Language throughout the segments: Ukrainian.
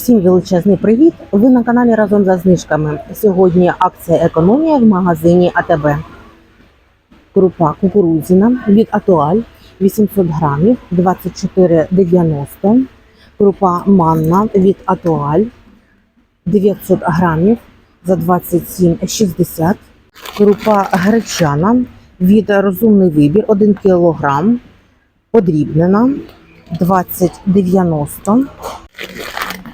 Всім величезний привіт! Ви на каналі разом за знижками. Сьогодні акція економія в магазині АТБ. Крупа кукурудзяна від Атуаль 800 грамів 24,90. Крупа манна від Атуаль 900 грамів за 27,60. Крупа гречана від розумний вибір 1 кг подрібнена 20,90.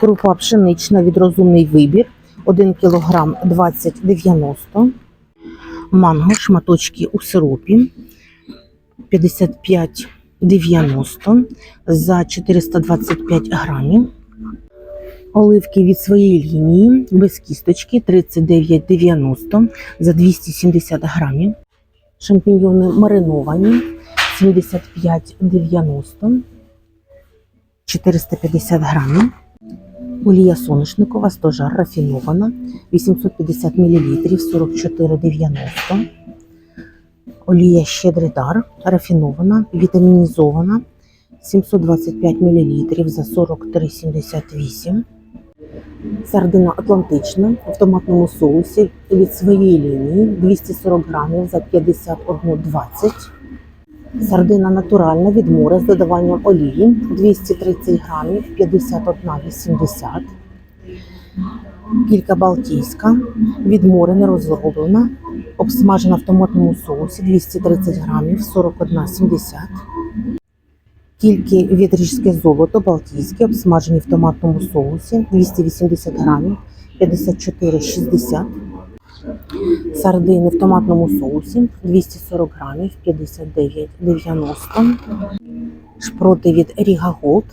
Крупа пшенична від розумний вибір 1 кг 20,90. Манго шматочки у сиропі 55,90 за 425 грамів. Оливки від своєї лінії без кісточки 39,90 за 270 грамів. Шампіньйони мариновані 75,90 450 грамів. Олія соняшникова стожар рафінована 850 мл 44,90. Олія щедрий дар рафінована, вітамінізована 725 мл за 43,78. Сардина Атлантична в томатному соусі від своєї лінії 240 грамів за 51,20. Сардина натуральна від моря з додаванням олії 230 грамів 51,80. Кілька балтійська від моря не розроблена, обсмажена в томатному соусі 230 грамів 41,70. Кільки від ріжське золото балтійське, обсмажені в томатному соусі 280 грамів 54,60. Сардини в томатному соусі 240 грамів 59,90. Шпроти від Ріга Голд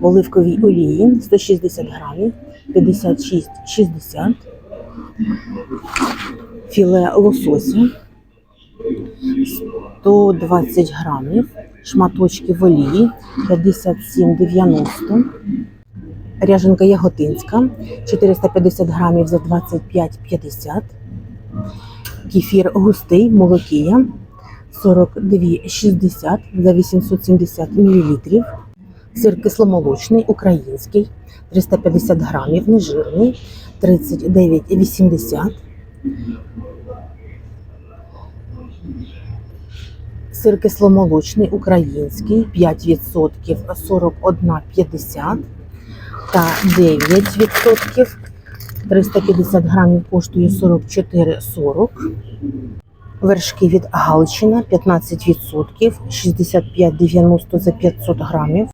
в оливковій олії 160 грамів 56,60. Філе лосося 120 грамів. Шматочки в олії 57,90. Ряженка яготинська 450 грамів за 25,50. Кефір густий молокія 42,60 за 870 мл. Сир кисломолочний український 350 грамів, нежирний 39,80. Сир кисломолочний український 5% 41,50 та 9% 350 грамів коштує 44,40. Вершки від Галичина 15%, 65,90 за 500 грамів.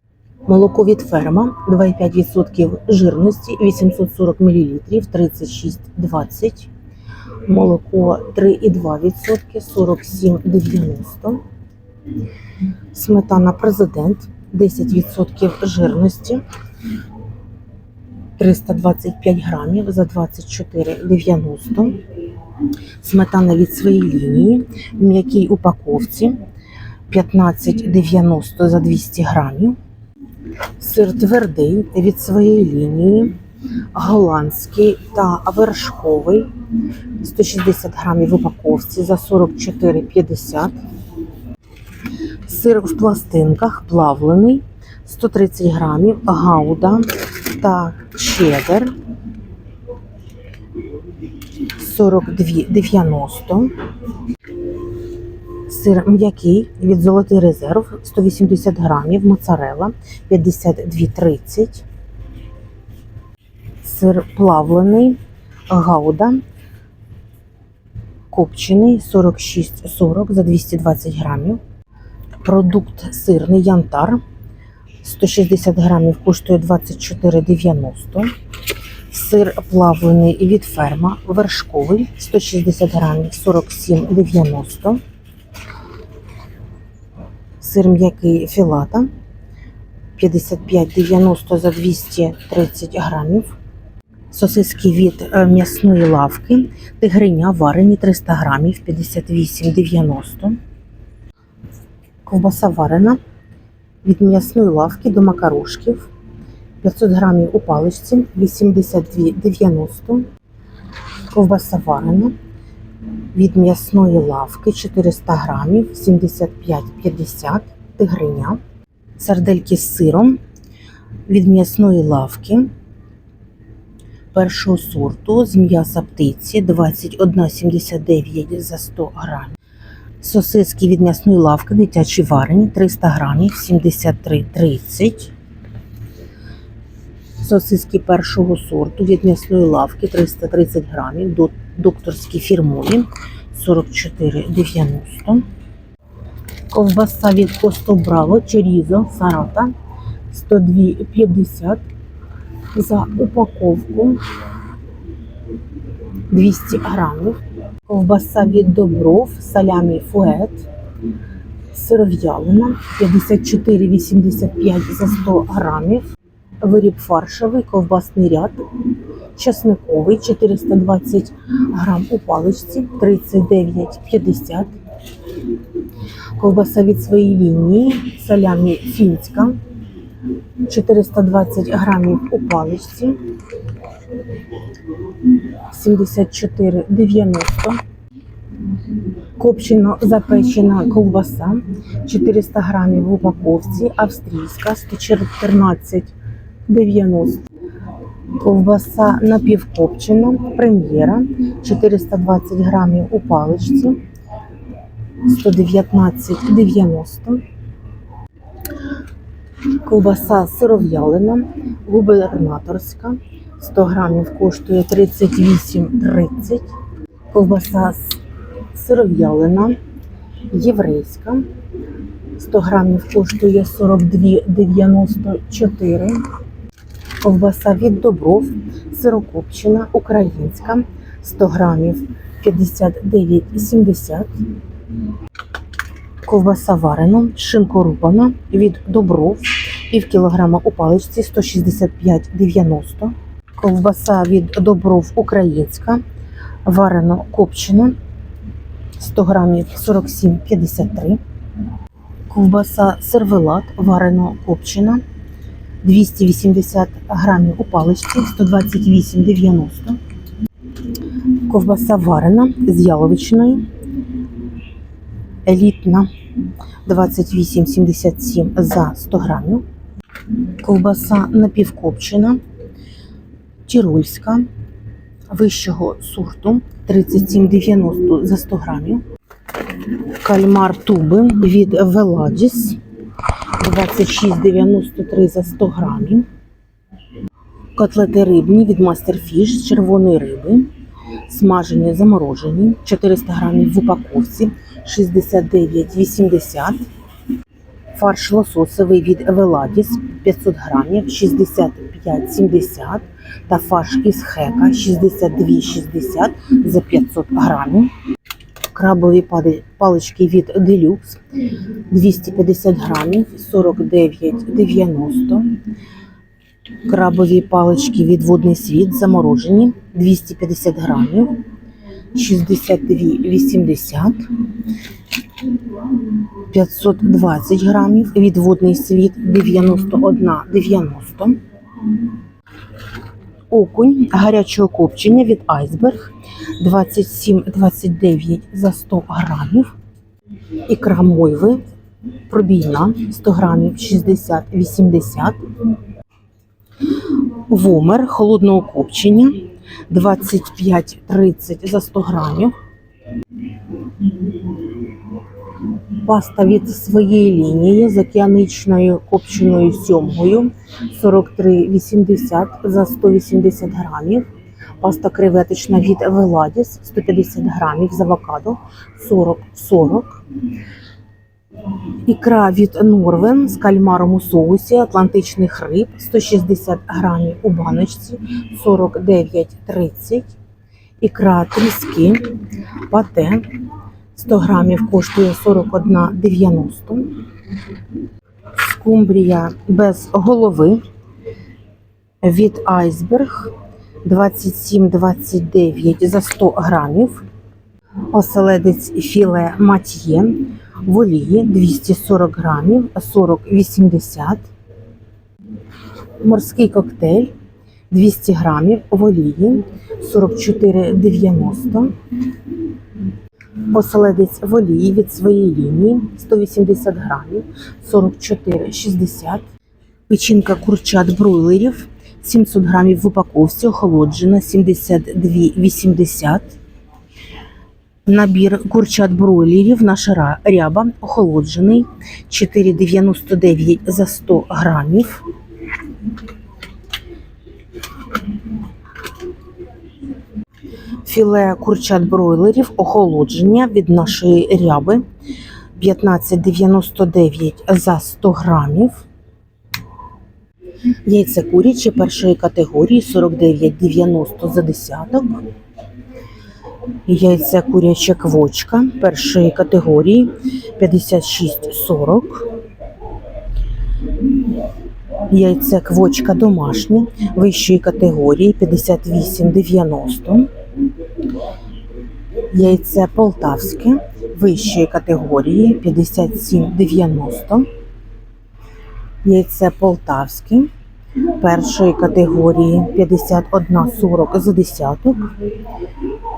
Молоко від ферма 2,5% жирності, 840 мл, 36,20. Молоко 3,2%, 47,90. Сметана президент 10% жирності, 325 грамів за 24,90. Сметана від своєї лінії в м'якій упаковці 15,90 за 200 грамів. Сир твердий від своєї лінії, голландський та вершковий 160 грамів в упаковці за 44,50. Сир в пластинках плавлений 130 грамів, гауда та чеддер 42,90. Сир м'який від золотий резерв 180 грамів, моцарела 52,30. Сир плавлений, гауда, копчений 46,40 за 220 грамів. Продукт сирний янтар 160 грамів коштує 24,90. Сир плавлений від ферма вершковий 160 грамів 47,90. Сир м'який філата 55,90 за 230 грамів. Сосиски від е, м'ясної лавки, тигриня варені 300 грамів 58,90. Ковбаса варена від м'ясної лавки до макарошків 500 грамів у паличці 82,90. Ковбаса варена від м'ясної лавки 400 грамів 75,50 тигриня. Сардельки з сиром від м'ясної лавки першого сорту з м'яса птиці 21,79 за 100 грамів. Сосиски від м'ясної лавки дитячі варені 300 грамів 73,30. Сосиски першого сорту від м'ясної лавки 330 грамів, докторські фірмові 44,90. Ковбаса від Косто Браво Черізо Сарата 102,50 за упаковку 200 грамів. Ковбаса від Добров салямі фует сиров'ялина 54,85 за 100 грамів. Виріб фаршевий, ковбасний ряд, часниковий 420 грам у паличці 39,50. Ковбаса від своєї лінії, салямі фінська 420 грамів у паличці 74,90. Копчено запечена ковбаса 400 грамів в упаковці, австрійська 114,90. Ковбаса напівкопчена, прем'єра 420 грамів у паличці 119,90. Ковбаса сиров'ялина, губернаторська 100 грамів коштує 38,30. Ковбаса сиров'ялина, єврейська 100 грамів коштує 42,94. Ковбаса від Добров, сирокопчена, українська 100 грамів 59,70. Ковбаса варена, шинко рубана від Добров, пів кілограма у паличці 165,90. Ковбаса від Добров українська, варено копчена 100 грамів 47,53. Ковбаса сервелат варено копчена 280 грамів у паличці 128,90. Ковбаса варена з яловичиною. Елітна 28,77 за 100 грамів. Ковбаса напівкопчена, тірольська, вищого сорту 37,90 за 100 грамів. Кальмар туби від Веладіс 26,93 за 100 грамів. Котлети рибні від Мастерфіш з червоної риби. Смажені, заморожені, 400 грамів в упаковці, 69,80. Фарш лососовий від Веладіс 500 грамів, 65,70. Та фарш із хека 62,60 за 500 грамів. Крабові палички від Делюкс 250 грамів, 49,90. Крабові палички від водний світ заморожені 250 грамів, 62,80. 520 грамів від водний світ 91,90. Окунь гарячого копчення від айсберг 27,29 за 100 грамів. Ікра мойви пробійна 100 грамів 60,80. Вомер холодного копчення 25,30 за 100 грамів. Паста від своєї лінії з океаничною копченою сьомгою 43,80 за 180 грамів. Паста креветочна від Веладіс 150 грамів з авокадо 40,40. Ікра від Норвен з кальмаром у соусі атлантичних риб 160 грамів у баночці 49,30. Ікра тріски пате 100 грамів коштує 41,90. Скумбрія без голови від айсберг 27,29 за 100 грамів. Оселедець філе матьє в олії 240 грамів 40,80. Морський коктейль 200 грамів в олії 44,90. Оселедець в олії від своєї лінії 180 грамів 44,60. Печінка курчат бройлерів 700 грамів в упаковці, охолоджена 72,80. Набір курчат бройлерів наша ряба охолоджений 4,99 за 100 грамів. Філе курчат бройлерів охолодження від нашої ряби 15,99 за 100 грамів. Яйця курячі першої категорії 49,90 за десяток. Яйця куряча квочка першої категорії 56,40. Яйця квочка домашні вищої категорії 58,90. Яйце полтавське вищої категорії 57,90. Яйце полтавське першої категорії 51,40 за десяток.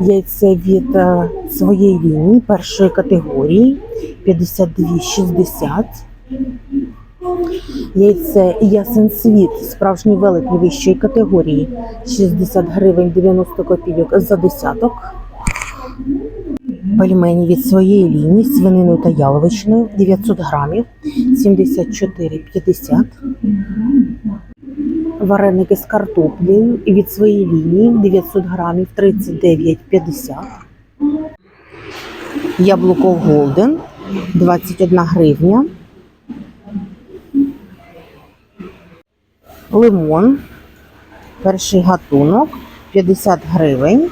Яйце від е, своєї лінії першої категорії 52,60. Яйце ясен світ справжній великий вищої категорії 60 гривень 90 копійок за десяток. Пельмені від своєї лінії з свининою та яловичиною 900 грамів 74,50. Вареники з картоплею від своєї лінії 900 грамів 39,50. Яблуко Голден 21 гривня. Лимон. Перший гатунок 50 гривень.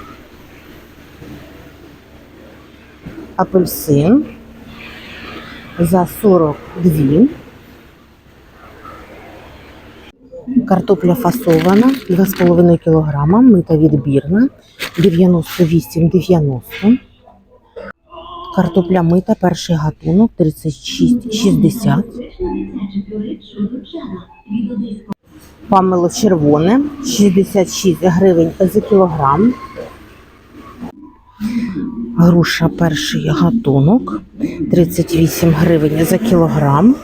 Апельсин за 42. Картопля фасована 2,5 кг, мита відбірна 98,90. Картопля мита, перший гатунок 36,60. Памело червоне 66 гривень за кілограм. Груша перший гатунок 38 гривень за кілограм.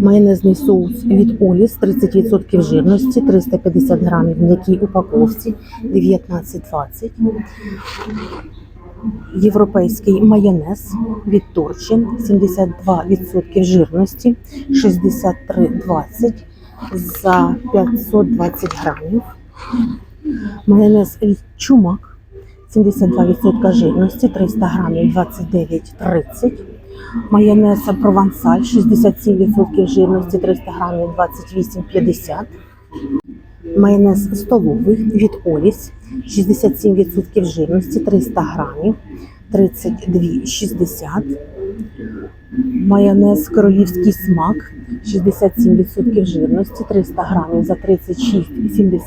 Майонезний соус від Оліс 30% жирності, 350 грамів в м'якій упаковці 19,20. Європейський майонез від Торчі 72% жирності 63,20 за 520 грамів. Майонез Чумак 72% жирності 300 грамів 29,30. Майонез провансаль 67% жирності 300 грамів 28,50. Майонез столовий від Оліс 67% жирності 300 грамів 32,60. Майонез королівський смак 67% жирності 300 грамів за 36,70.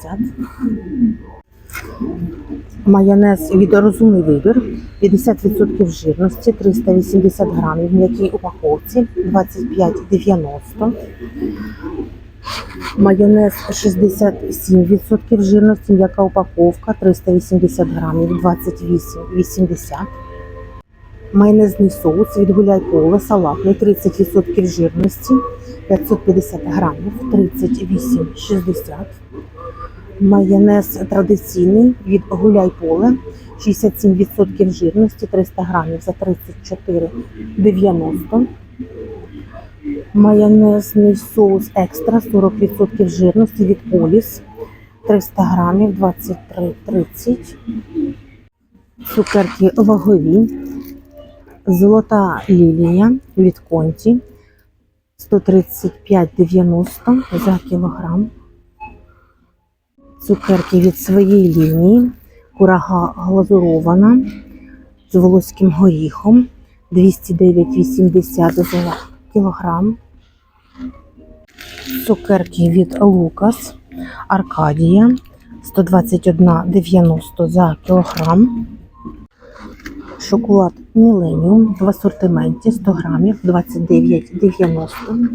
Майонез від розумний вибір 50% жирності 380 грамів в м'якій упаковці 25,90. Майонез 67% жирності, м'яка упаковка 380 грамів 28,80. Майонезний соус від гуляй поле салатний 30% жирності 550 грамів 38,60. Майонез традиційний від гуляй поле 67% жирності 300 грамів за 34,90. Майонезний соус екстра 40% жирності від Оліс 300 грамів 23,30. Цукерки вагові. Золота лілія від Конті 135,90 за кілограм. Цукерки від своєї лінії. Курага глазурована з волоським горіхом 209,80 за кілограм. Цукерки від Лукас Аркадія 121,90 за кілограм. Шоколад Міленіум в асортименті 100 грамів 29,90.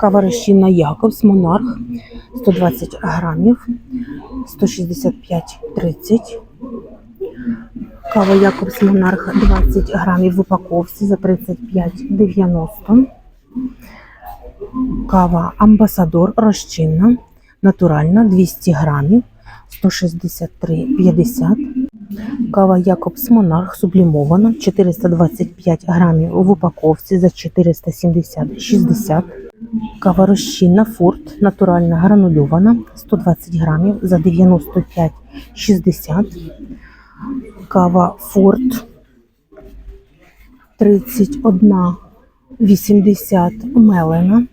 Кава розчинна Якобс Монарх 120 грамів 165,30. Кава Якобс Монарх 20 грамів в упаковці за 35,90. Кава Амбасадор розчинна, натуральна 200 грамів 163,50. Кава Якобс Монарх сублімована 425 грамів в упаковці за 470,60. Кава розчинна Форт натуральна гранульована 120 грамів за 95,60. Кава Форт 31,80 мелена.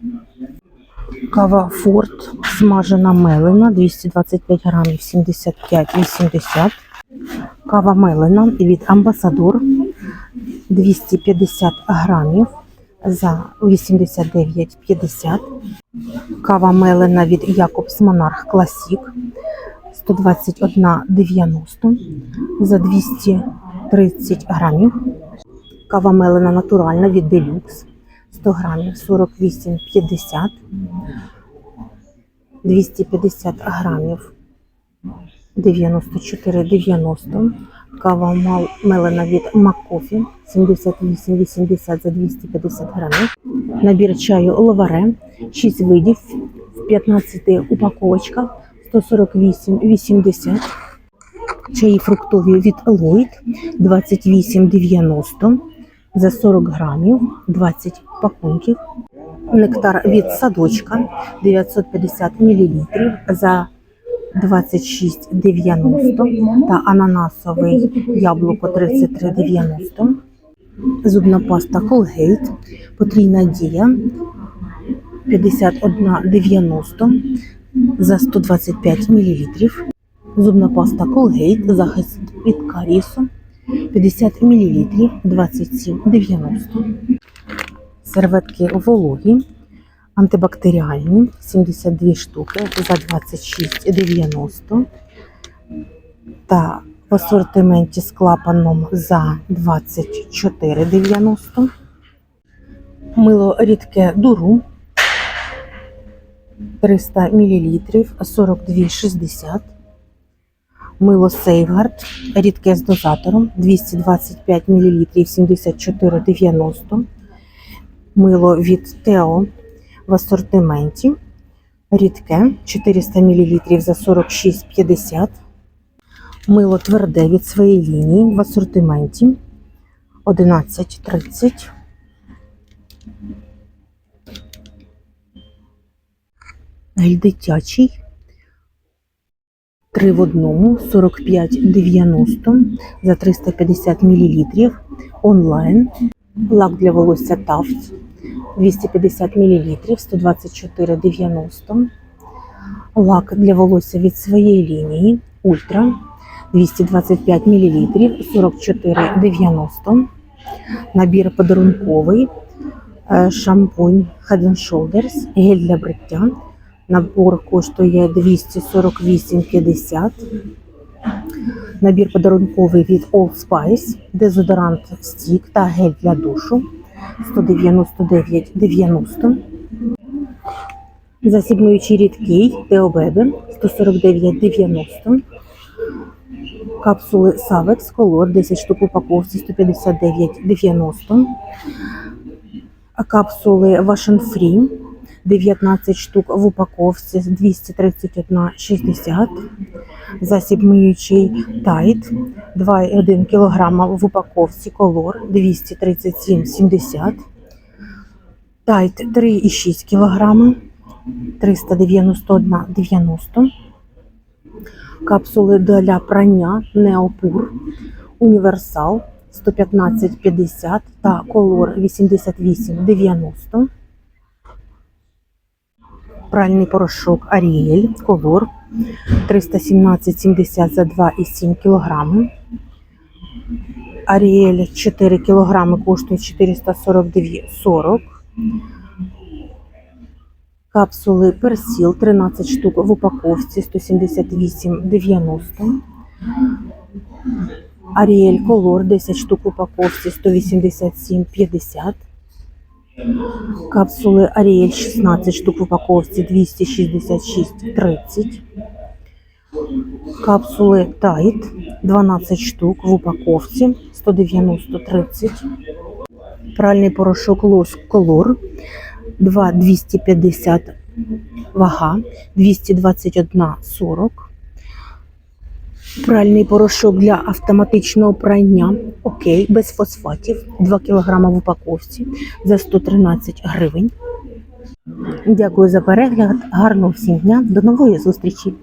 Кава Форт смажена мелена 225 грамів 75,80. Кава мелена від Амбасадор 250 грамів за 89,50. Кава мелена від Якобс Монарх Класік 121,90 за 230 грамів. Кава мелена натуральна від Делюкс 100 грамів 48,50. 250 грамів 94,90. Кава мелена від Маккофі 78,80 за 250 грамів. Набір чаю Ловаре 6 видів в 15 упаковочках 148,80. Чаї фруктові від Ллойд 28,90 за 40 грамів 20 пакунків. Нектар від садочка 950 мл за 26,90 та ананасовий яблуко 33,90. Зубна паста Colgate потрійна дія 51,90 за 125 мл. Зубна паста Colgate захист від карісу 50 мл 27,90. Серветки вологі, антибактеріальні 72 штуки за 26,90 та в асортименті з клапаном за 24,90. Мило рідке дуру 300 мл 42,60. Мило Сейфгард рідке з дозатором 225 мл 74,90. Мило від Тео в асортименті. Рідке 400 мл за 46,50. Мило тверде від своєї лінії в асортименті 11,30. Гель дитячий 3 в одному 45,90 за 350 мл онлайн. Лак для волосся Тафт 250 мл 124,90. Лак для волосся від своєї лінії Ультра 225 мл 44,90. Набір подарунковий е, шампунь Head Shoulders, гель для бриття. Набор коштує 248,50. Набір подарунковий від Old Spice, дезодорант стік та гель для душу 199,90. Засібнуючий рідкий Теобебе 149,90. Капсули Savex Color 10 штук упаковці 159,90. Капсули and Free 19 штук в упаковці 231,60. Засіб миючий Tide 2,1 кг в упаковці Color 237,70. Tide 3,6 кг 391,90. Капсули для прання Неопур Універсал 115,50 та Color 88,90. Пральний порошок Ariel Color 317,70 за 2,7 кг. Ariel 4 кг коштує 442,40. Капсули Персіл 13 штук в упаковці 178,90. Ariel Color 10 штук в упаковці 187,50. Капсули Ariel 16 штук в упаковці 266,30. Капсули Tide 12 штук в упаковці 190,30. Пральний порошок Lost Color 2 250 вага, 221,40. Пральний порошок для автоматичного прання. Окей, без фосфатів. 2 кг в упаковці за 113 гривень. Дякую за перегляд. Гарного всім дня. До нової зустрічі!